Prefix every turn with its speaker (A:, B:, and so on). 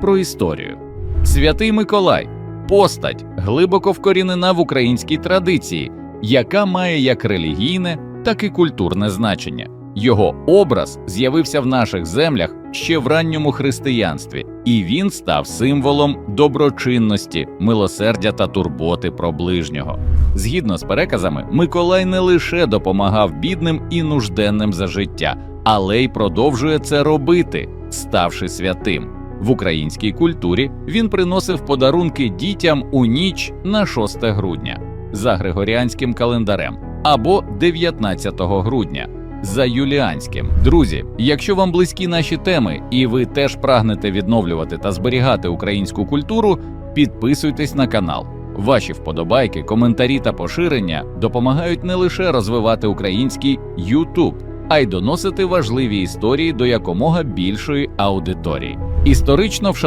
A: про історію. Святий Миколай постать глибоко вкорінена в українській традиції, яка має як релігійне, так і культурне значення. Його образ з'явився в наших землях ще в ранньому християнстві, і він став символом доброчинності, милосердя та турботи про ближнього. Згідно з переказами, Миколай не лише допомагав бідним і нужденним за життя, але й продовжує це робити, ставши святим. В українській культурі він приносив подарунки дітям у ніч на 6 грудня за григоріанським календарем або 19 грудня за юліанським. Друзі, якщо вам близькі наші теми і ви теж прагнете відновлювати та зберігати українську культуру, підписуйтесь на канал. Ваші вподобайки, коментарі та поширення допомагають не лише розвивати український YouTube, а й доносити важливі історії до якомога більшої аудиторії. Історично